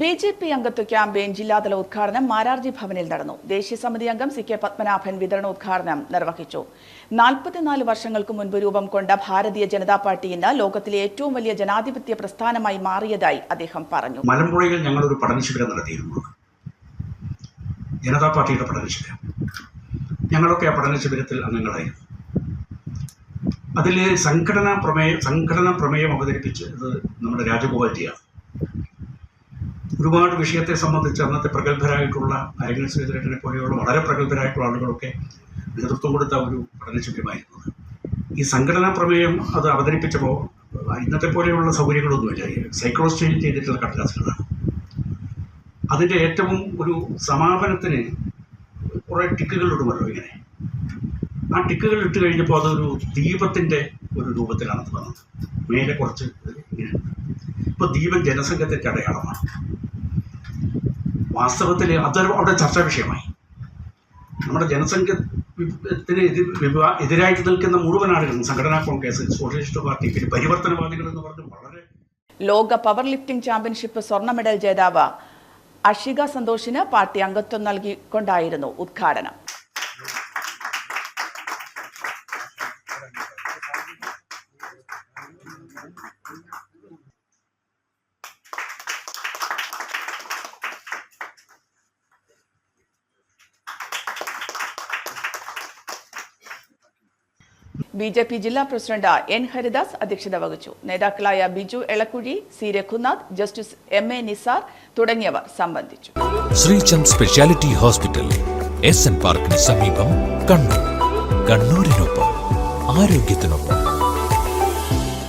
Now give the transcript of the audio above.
B J P അംഗത്വ campaign ജില്ലാതല ഉദ്ഘാടനം മാരാർജി ഭവനിൽ നടന്നു. ദേശീയ സമിതി അംഗം സി കെ പത്മനാഭൻ വിതരണോദ്ഘാടനം നിർവഹിച്ചു. നാൽപ്പത്തിനാല് വർഷങ്ങൾക്ക് മുൻപ് രൂപം കൊണ്ട ഭാരതീയ ജനതാ പാർട്ടി ഇന്ന് ലോകത്തിലെ ഏറ്റവും വലിയ ജനാധിപത്യ പ്രസ്ഥാനമായി മാറിയതായി അദ്ദേഹം പറഞ്ഞു. മലമ്പുഴയിൽ ഞങ്ങൾ ഒരു പഠനശിബിരം നടത്തിയിരുന്നു. ജനതാ പാർട്ടിയുടെ പഠനശിബിരം. ഞങ്ങളൊക്കെ ആ പഠനശിബിരത്തിൽ അംഗങ്ങളായിരുന്നു. അതിൽ സംഘടനാ പ്രമേയം സംഘടനാ പ്രമേയം അവതരിപ്പിച്ചത് നമ്മുടെ രാജഗോപാൽജിയാണ് ഒരുപാട് വിഷയത്തെ സംബന്ധിച്ച് അന്നത്തെ പ്രഗത്ഭരായിട്ടുള്ള അരങ്ങൻ ശ്രീധരനെ പോലെയുള്ള വളരെ പ്രഗത്ഭരായിട്ടുള്ള ആളുകളൊക്കെ നേതൃത്വം കൊടുത്ത ഒരു പഠനശിബിരമായിരുന്നു അത്. ഈ സംഘടനാ പ്രമേയം അത് അവതരിപ്പിച്ചപ്പോൾ ഇന്നത്തെ പോലെയുള്ള സൗകര്യങ്ങളൊന്നുമില്ല. സൈക്കോളജിയിൽ ചെയ്തിട്ടുള്ള കടലാസുകളാണ്. അതിന്റെ ഏറ്റവും ഒരു സമാപനത്തിന് കുറേ ടിക്കുകൾ ഇടുമല്ലോ ഇങ്ങനെ. ആ ടിക്കുകൾ ഇട്ട് കഴിഞ്ഞപ്പോൾ അതൊരു ദീപത്തിന്റെ ഒരു രൂപത്തിലാണ് അത് വന്നത്. മേലെ കുറച്ച് ഇങ്ങനെ. ഇപ്പോൾ ദീപം ജനസംഘത്തിന്റെ അടയാളമാണ്. വാസ്തവത്തിൽ അതൊരു അവിടെ ചർച്ചാ വിഷയമായി. നമ്മുടെ ജനസംഖ്യത്തിന് എതിർ എതിരായിട്ട് നിൽക്കുന്ന മുഴുവൻ ആളുകളും സംഘടനാ കോൺഗ്രസ് സോഷ്യലിസ്റ്റ് പാർട്ടി പിന്നെ പരിവർത്തനവാദികൾ എന്ന് പറഞ്ഞ് വളരെ ലോക പവർ ലിഫ്റ്റിംഗ് ചാമ്പ്യൻഷിപ്പ് സ്വർണ മെഡൽ ജേതാവ് അഷിക സന്തോഷിന് പാർട്ടി അംഗത്വം നൽകിക്കൊണ്ടായിരുന്നു ഉദ്ഘാടനം. ബി ജെ പി ജില്ലാ പ്രസിഡന്റ് എൻ ഹരിദാസ് അധ്യക്ഷത വഹിച്ചു. നേതാക്കളായ Biju Elakkuzhi C Raghunath justice M A Nisar തുടങ്ങിയവർ സംബന്ധിച്ചു. Sreechand speciality hospital S N പാർക്കിന് സമീപം കണ്ണൂർ. കണ്ണൂരിനൊപ്പം ആരോഗ്യത്തിനൊപ്പം.